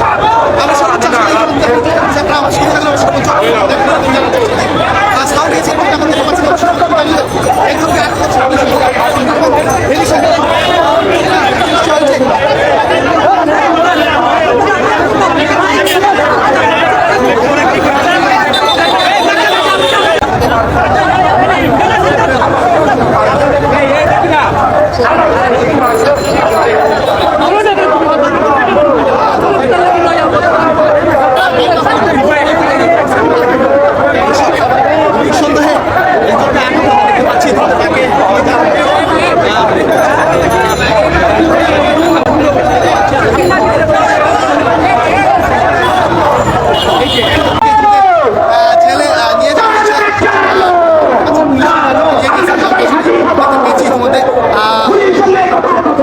আমরা সর্বোচ্চ Thank you.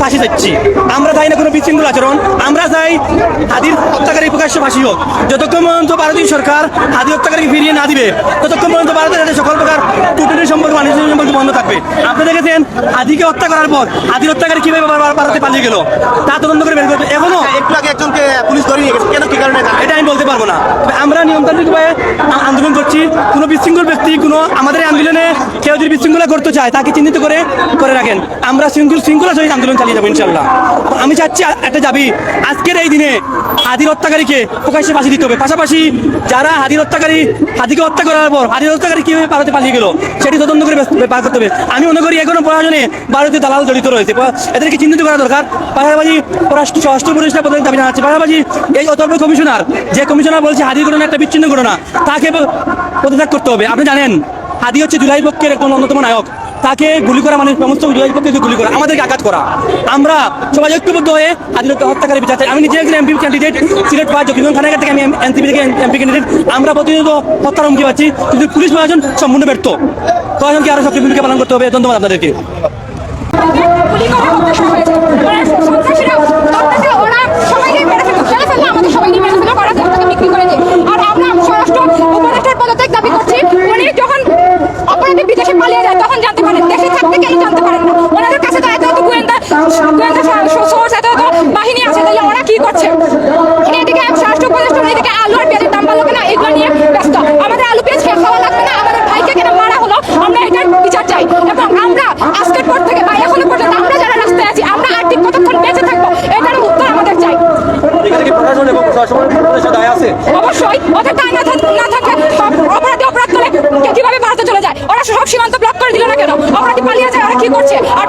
ফাঁসি চাচ্ছি আমরা চাই না কোনো বিশৃঙ্খল আচরণ। আমরা চাই হাদির হত্যাকারী প্রকাশ্য ফাঁসি হোক। যতক্ষণ পর্যন্ত ভারতীয় সরকার হাদি হত্যাকারীকে ফিরিয়ে না দিবে ততক্ষণ পর্যন্ত ভারতের সাথে সকল প্রকার টুটুরি সম্পর্ক বাণিজ্য সম্পর্ক বন্ধ থাকবে। আপনি দেখেছেন হাদিকে হত্যা করার পর হাদির হত্যাকারী কীভাবে ভার- ভারতে পালিয়ে গেল? তা তদন্ত করে বের করবে এখনও একটু আগে একজনকে পুলিশ ধরে নিয়ে গেছে। কেন কি কারণে? এটা আমি বলতে পারব না। আমরা নিয়মতান্ত্রিক উপায়ে আন্দোলন করছি। কোনো বিশৃঙ্খল ব্যক্তি কোনো আমাদের আন্দোলনে কেউ যদি বিশৃঙ্খলা করতে চায় তাকে চিহ্নিত করে করে রাখেন। আমরা শৃঙ্খল শৃঙ্খলা সহিত আন্দোলন চালিয়ে যাব ইনশাল্লাহ আমি চাচ্ছি একটা যাবি আজকের এই দিনে হাদির হত্যাকারীকে প্রকাশ্যে ফাঁসি দিতে হবে। পাশাপাশি যারা হাদির হত্যাকারী, হাদিকে হত্যা করার পর হাদির হত্যাকারী কীভাবে ভারতে পালিয়ে গেল, সেটি তদন্ত করে বার করতে হবে। আমি মনে করি এখনও প্রশাসনে ভারতীয় দালাল জড়িত রয়েছে। এদেরকে চিহ্নিত করা দরকার। পাশাপাশি পররাষ্ট্র স্বরাষ্ট্র উপদেষ্টা পদের দাবি জানাচ্ছি। পাশাপাশি এই অতর্ব কমিশনার, যে কমিশনার বলছে হাদির ঘটনা একটা বিচ্ছিন্ন ঘটনা, তাকে পদত্যাগ করতে হবে। আপনি জানেন, হাদি হচ্ছে জুলাই পক্ষের একজন অন্যতম নায়ক। তাকে গুলি করা মানে সমস্ত পক্ষকে গুলি করা আমাদেরকে আঘাত করা। আমরা সবাই ঐক্যবদ্ধ হয়ে হাদির হত্যাকারী বিচার চাই। আমি নিজে একজন এমপি ক্যান্ডিডেট সিলেট পাঁচ জকিগঞ্জ খানাঘাট থেকে আমি এনসিপি থেকে এমপি ক্যান্ডিডেট আমরা প্রতিনিয়ত হত্যার হুমকি পাচ্ছি কিন্তু পুলিশ প্রশাসন সম্পূর্ণ ব্যর্থ। প্রশাসনকে আরও সক্রিয় ভূমিকা পালন করতে হবে। ধন্যবাদ আপনাদেরকে। যখন অপরাধী বিদেশে পালিয়ে যায়, তখন সোর্স এত এত বাহিনী আছে তাহলে ওরা কি করছে? এদিকে স্বরাষ্ট্র উপদেষ্টা এদিকে আলু আর পেঁয়াজের দাম বাড়লো কেন এগুলো নিয়ে ব্যস্ত। আমাদের আলু পেঁয়াজ খেয়ে খাওয়া লাগবে না আমাদের ভাইকে কেন মারা হলো আমরা এটার বিচার চাই। এবং আমরা আজকের পর থেকে বা এখনও পর্যন্ত আমরা যারা রাস্তায় আছি আমরা আর ঠিক কতক্ষণ বেঁচে থাকব এটার উত্তর আমাদের চাই। অবশ্যই ওদের দায় না থাকলে অপরাধী অপরাধ করে কীভাবে ভারতে চলে যায়? ওরা সব সীমান্ত ব্লক করে দিল না কেন? অপরাধী পালিয়ে যায় ওরা কি করছে? আর